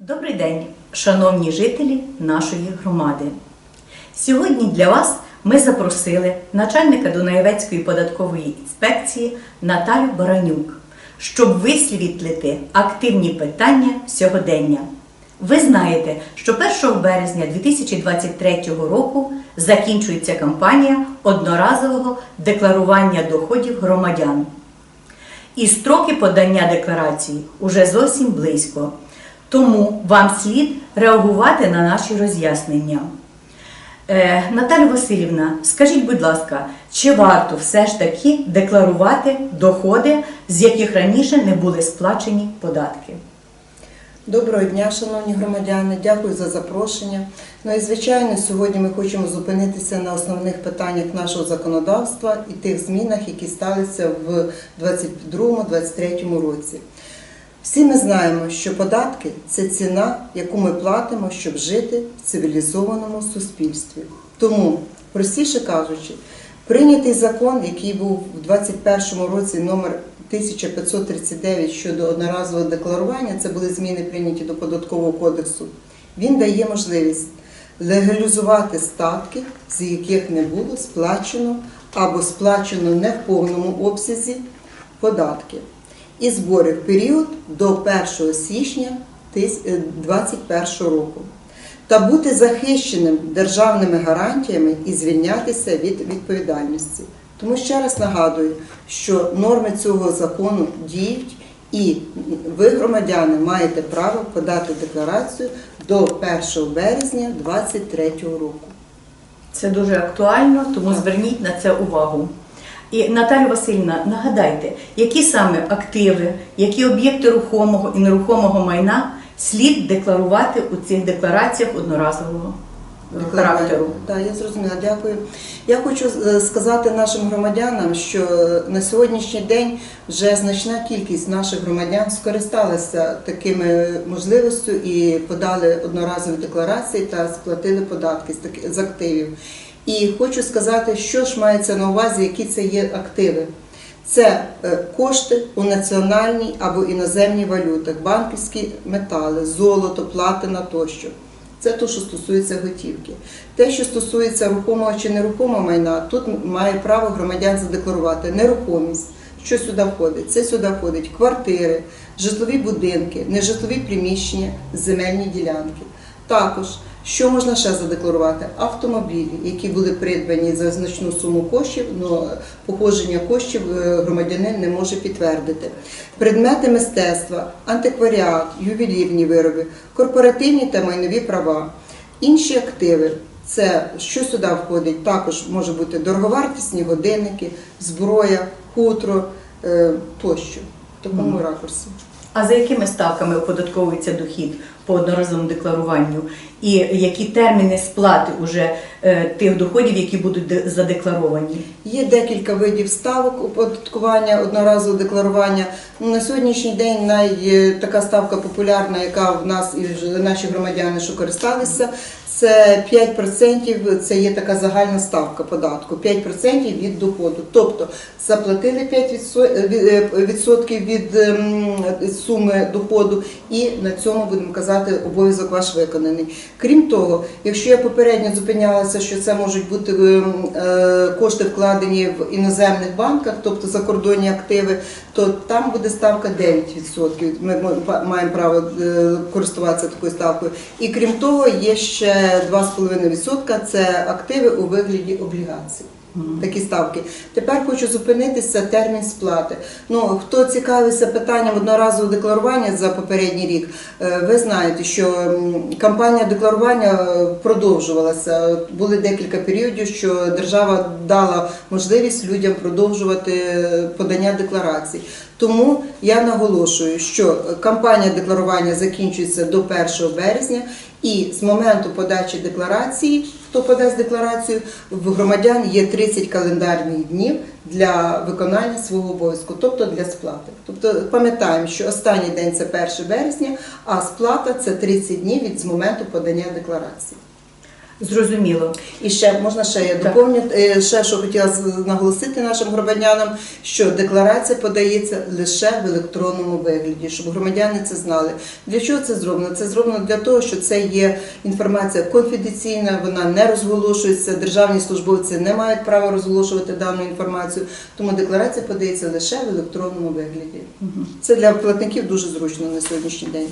Добрий день, шановні жителі нашої громади. Сьогодні для вас ми запросили начальника Дунаєвецької податкової інспекції Наталю Баранюк, щоб висвітлити активні питання сьогодення. Ви знаєте, що 1 березня 2023 року закінчується кампанія одноразового декларування доходів громадян. І строки подання декларації уже зовсім близько. Тому вам слід реагувати на наші роз'яснення. Е, Наталя Васильівна, скажіть, будь ласка, чи варто все ж таки декларувати доходи, з яких раніше не були сплачені податки? Доброго дня, шановні громадяни, дякую за запрошення. Ну і звичайно, сьогодні ми хочемо зупинитися на основних питаннях нашого законодавства і тих змінах, які сталися в 2022-2023 році. Всі ми знаємо, що податки це ціна, яку ми платимо, щоб жити в цивілізованому суспільстві. Тому, простіше кажучи, прийнятий закон, який був у 2021 році номер 1539 щодо одноразового декларування, це були зміни прийняті до податкового кодексу. Він дає можливість легалізувати статки, з яких не було сплачено або сплачено не в повному обсязі податки і збори в період до 1 січня 2021 року та бути захищеним державними гарантіями і звільнятися від відповідальності. Тому ще раз нагадую, що норми цього закону діють, і ви, громадяни, маєте право подати декларацію до 1 березня 2023 року. Це дуже актуально, тому зверніть на це увагу. І Наталя Васильівна, нагадайте, які саме активи, які об'єкти рухомого і нерухомого майна слід декларувати у цих деклараціях одноразового характеру? Так, я зрозуміла, дякую. Я хочу е, сказати нашим громадянам, що е, на сьогоднішній день вже значна кількість наших громадян скористалася такими можливістю і подали одноразові декларації та сплатили податки з активів. І хочу сказати, що ж мається на увазі, які це є активи. Це е, кошти у національній або іноземній валютах, банківські метали, золото, платина тощо. Це те, що стосується готівки. Те, що стосується рухомого чи нерухомого майна, тут має право громадян задекларувати нерухомість. Що сюди входить? Це сюди входить квартири, житлові будинки, нежитлові приміщення, земельні ділянки. Також, що можна ще задекларувати? Автомобілі, які були придбані за значну суму коштів, але походження коштів е, громадянин не може підтвердити. Предмети мистецтва, антикваріат, ювелірні вироби, корпоративні та майнові права, інші активи. Це що сюди входить? Також може бути дороговартісні годинники, зброя, хутро е, тощо. В такому Мгм. ракурсі. А за якими ставками оподатковується дохід по одноразовому декларуванню? І які терміни сплати уже е, тих доходів, які будуть задекларовані? Є декілька видів ставок оподаткування, одноразового декларування. Ну, На сьогоднішній день най, е, така ставка популярна, яка в нас і наші громадяни, що користалися, це 5%, це є така загальна ставка податку, 5% від доходу. Тобто заплатили 5% відсотків від ем, суми доходу, і на цьому будемо казати, обов'язок ваш виконаний. Крім того, якщо я попередньо зупинялася, що це можуть бути ем, е, кошти вкладені в іноземних банках, тобто закордонні активи, то там буде ставка 9%. Ми маємо право е, користуватися такою ставкою. І крім того, є ще 2,5% це активи у вигляді облігацій. Такі ставки. Тепер хочу зупинитися термін сплати. Ну хто цікавився питанням одноразового декларування за попередній рік, е, ви знаєте, що кампанія декларування е, продовжувалася. Були декілька періодів, що держава дала можливість людям продовжувати е, подання декларацій. Тому я наголошую, що кампанія декларування закінчується до 1 березня, і з моменту подачі декларації, хто подасть декларацію, в громадян є 30 календарних днів для виконання свого обов'язку, тобто для сплати. Тобто пам'ятаємо, що останній день це 1 березня, а сплата це 30 днів від з моменту подання декларації. Зрозуміло. І ще можна ще я доповню е, ще, що хотіла наголосити нашим громадянам, що декларація подається лише в електронному вигляді, щоб громадяни це знали. Для чого це зроблено? Це зроблено для того, що це є інформація конфіденційна, вона не розголошується. Державні службовці не мають права розголошувати дану інформацію, тому декларація подається лише в електронному вигляді. Це для платників дуже зручно на сьогоднішній день.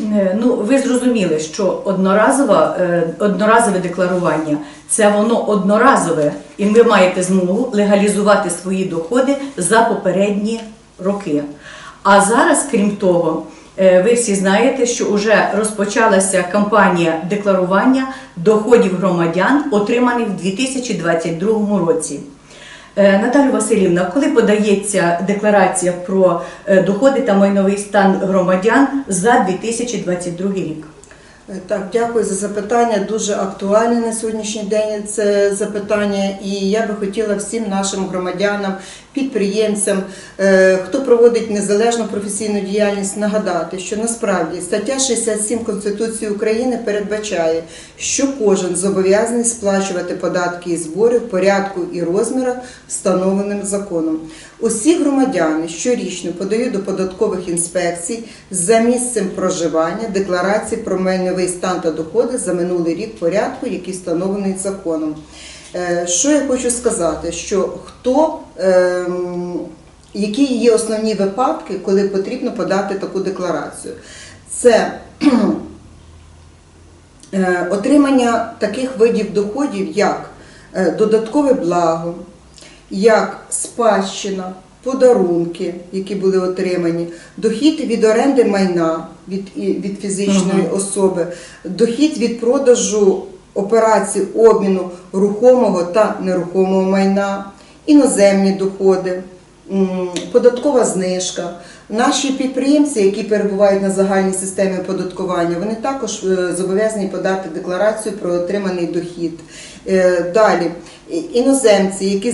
Е, Ну, ви зрозуміли, що одноразове, одноразове декларування це воно одноразове, і ви маєте змогу легалізувати свої доходи за попередні роки. А зараз, крім того, е, ви всі знаєте, що вже розпочалася кампанія декларування доходів громадян, отриманих в 2022 році. Е, Наталю Васильівна, коли подається декларація про е, доходи та майновий стан громадян за 2022 рік? Е, Так, дякую за запитання. Дуже актуальне на сьогоднішній день це запитання, і я би хотіла всім нашим громадянам, підприємцям, е, хто проводить незалежну професійну діяльність, нагадати, що насправді стаття 67 Конституції України передбачає, що кожен зобов'язаний сплачувати податки і збори в порядку і розмірах, встановленим законом. Усі громадяни щорічно подають до податкових інспекцій за місцем проживання декларації про майновий стан та доходи за минулий рік порядку, який встановлений законом. Е, Що я хочу сказати, що хто, ем, які є основні випадки, коли потрібно подати таку декларацію? Це е, отримання таких видів доходів, як е, додаткове благо, як спадщина, подарунки, які були отримані, дохід від оренди майна від, від фізичної Мгм. особи, дохід від продажу операцій обміну рухомого та нерухомого майна, іноземні доходи, податкова знижка. Наші підприємці, які перебувають на загальній системі оподаткування, вони також е, зобов'язані подати декларацію про отриманий дохід. Е, Далі іноземці, які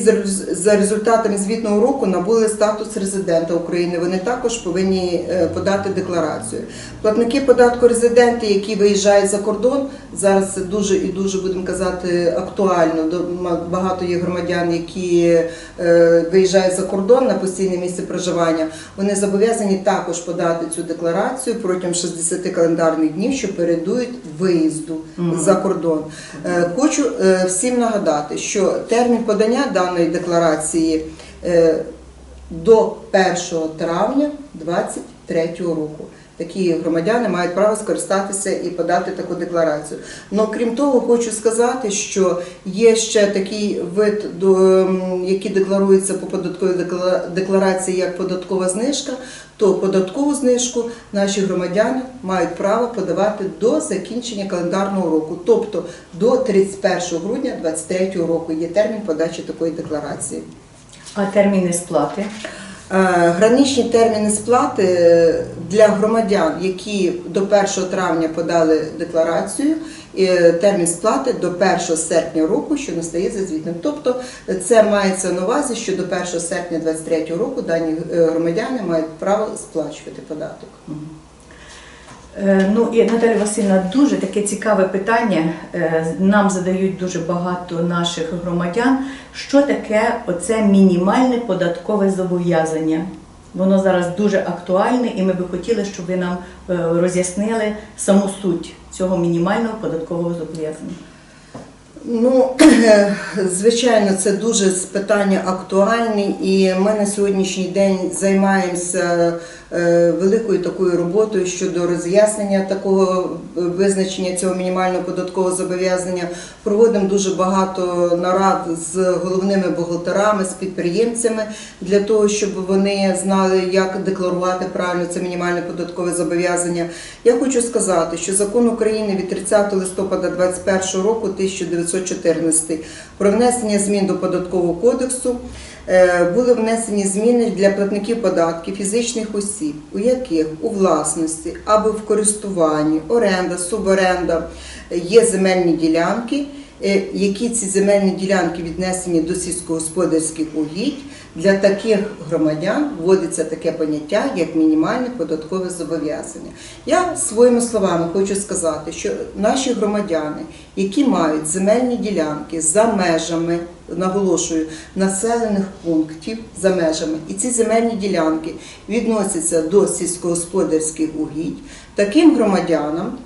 за результатами звітного року набули статус резидента України, вони також повинні е, подати декларацію. Платники податку резиденти, які виїжджають за кордон, зараз це дуже і дуже будемо казати актуально. Багато є громадян, які виїжджають за кордон на постійне місце проживання. Вони зобов'язані також подати цю декларацію протягом 60 календарних днів, що передують виїзду угу. за кордон. Е, Хочу е, всім нагадати, що термін подання даної декларації е, до 1 травня 2023 року. Такі громадяни мають право скористатися і подати таку декларацію. Ну крім того, хочу сказати, що є ще такий вид, який декларується по податковій декларації як податкова знижка, то податкову знижку наші громадяни мають право подавати до закінчення календарного року, тобто до 31 грудня 2023 року є термін подачі такої декларації. А терміни сплати? Е, Граничні терміни сплати е, для громадян, які до 1 травня подали декларацію, е, термін сплати до 1 серпня року, що настає за звітним. Тобто це мається на увазі, що до 1 серпня 2023 року дані громадяни мають право сплачувати податок. Е, Ну і Наталя Васильівна, дуже таке цікаве питання. Е, Нам задають дуже багато наших громадян. Що таке оце мінімальне податкове зобов'язання? Воно зараз дуже актуальне, і ми би хотіли, щоб ви нам е, роз'яснили саму суть цього мінімального податкового зобов'язання. Ну, звичайно, це дуже питання актуальне, і ми на сьогоднішній день займаємося великою такою роботою щодо роз'яснення такого е, визначення цього мінімального податкового зобов'язання. Проводимо дуже багато нарад з головними бухгалтерами, з підприємцями для того, щоб вони знали, як декларувати правильно це мінімальне податкове зобов'язання. Я хочу сказати, що закон України від 30 листопада 2021 року 1914 про внесення змін до податкового кодексу е, були внесені зміни для платників податків фізичних осіб, у яких у власності або в користуванні, оренда, суборенда е, є земельні ділянки, е, які ці земельні ділянки віднесені до сільськогосподарських угідь Для таких громадян вводиться таке поняття, як мінімальне податкове зобов'язання. Я своїми словами хочу сказати, що наші громадяни, які мають земельні ділянки за межами, наголошую, населених пунктів за межами, і ці земельні ділянки відносяться до сільськогосподарських угідь, таким громадянам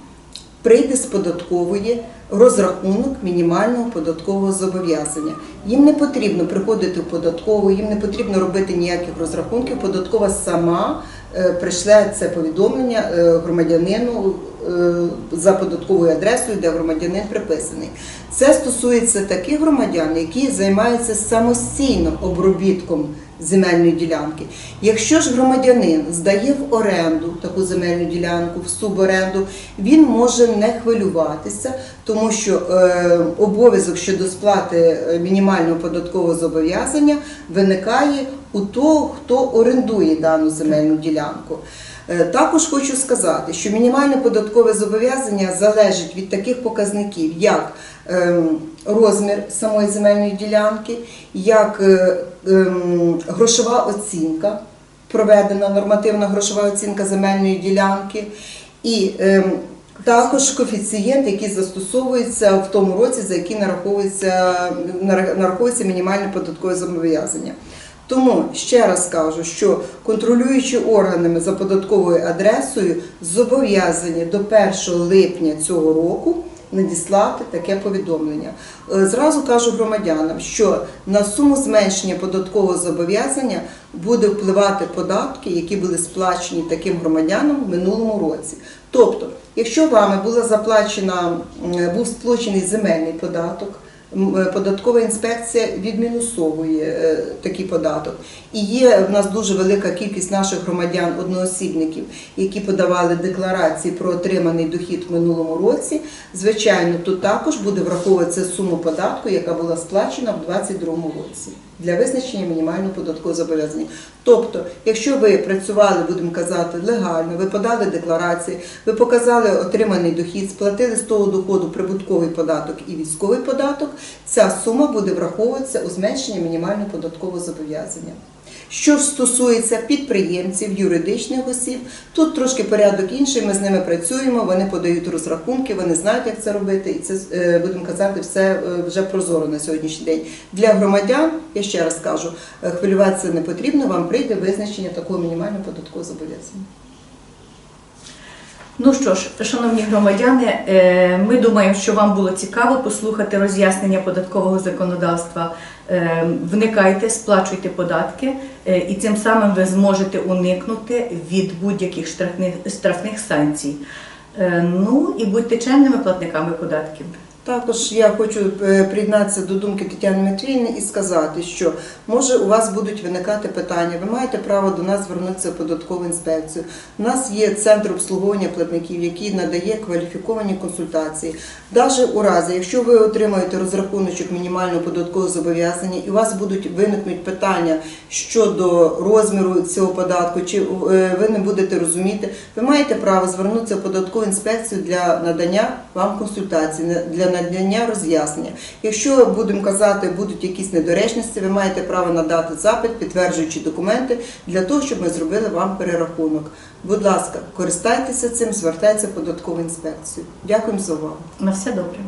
прийде з податкової розрахунок мінімального податкового зобов'язання. Їм не потрібно приходити в податкову, їм не потрібно робити ніяких розрахунків. Податкова сама е, пришле це повідомлення е, громадянину е, за податковою адресою, де громадянин приписаний. Це стосується таких громадян, які займаються самостійно обробітком земельної ділянки. Якщо ж громадянин здає в оренду таку земельну ділянку, в суборенду, він може не хвилюватися, тому що е, обов'язок щодо сплати е, мінімального податкового зобов'язання виникає у того, хто орендує дану земельну ділянку. Е, Також хочу сказати, що мінімальне податкове зобов'язання залежить від таких показників, як розмір самої земельної ділянки, як е, ем, грошова оцінка, проведена нормативна грошова оцінка земельної ділянки, і ем, також коефіцієнт, який застосовується в тому році, за який нараховується, нараховується мінімальне податкове зобов'язання. Тому ще раз кажу, що контролюючі органами за податковою адресою зобов'язані до 1 липня цього року надіслати таке повідомлення. Е, Зразу кажу громадянам, що на суму зменшення податкового зобов'язання буде впливати податки, які були сплачені таким громадянам в минулому році. Тобто, якщо вами була заплачена, був сплачений земельний податок, е, податкова інспекція відмінусовує е, такий податок. І є в нас дуже велика кількість наших громадян, одноосібників, які подавали декларації про отриманий дохід в минулому році. Звичайно, тут також буде враховуватися сума податку, яка була сплачена в 2022 році для визначення мінімального податкового зобов'язання. Тобто, якщо ви працювали, будемо казати, легально, ви подали декларації, ви показали отриманий дохід, сплатили з того доходу прибутковий податок і військовий податок, ця сума буде враховуватися у зменшенні мінімального податкового зобов'язання. Що стосується підприємців, юридичних осіб, тут трошки порядок інший. Ми з ними працюємо, вони подають розрахунки, вони знають, як це робити, і це е, будемо казати, все е, вже прозоро на сьогоднішній день. Для громадян, я ще раз кажу, е, хвилюватися не потрібно. Вам прийде визначення такого мінімального податкового зобов'язання. Ну що ж, шановні громадяни, ми думаємо, що вам було цікаво послухати роз'яснення податкового законодавства. Е, Вникайте, сплачуйте податки, е, і цим самим ви зможете уникнути від будь-яких штрафних, штрафних санкцій. Е, Ну і будьте чемними платниками податків. Також я хочу е, приєднатися до думки Тетяни Матвіївни і сказати, що може у вас будуть виникати питання. Ви маєте право до нас звернутися в податкову інспекцію. У нас є центр обслуговування платників, який надає кваліфіковані консультації. Навіть у разі, якщо ви отримаєте розрахуночок мінімального податкового зобов'язання, і у вас будуть виникнуть питання щодо розміру цього податку, чи е, ви не будете розуміти, ви маєте право звернутися в податкову інспекцію для надання вам консультації, для надання роз'яснення. Якщо будемо казати, будуть якісь недоречності, ви маєте право надати запит, підтверджуючи документи для того, щоб ми зробили вам перерахунок. Будь ласка, користайтеся цим, звертайтеся в податкову інспекцію. Дякуємо за увагу. На все добре.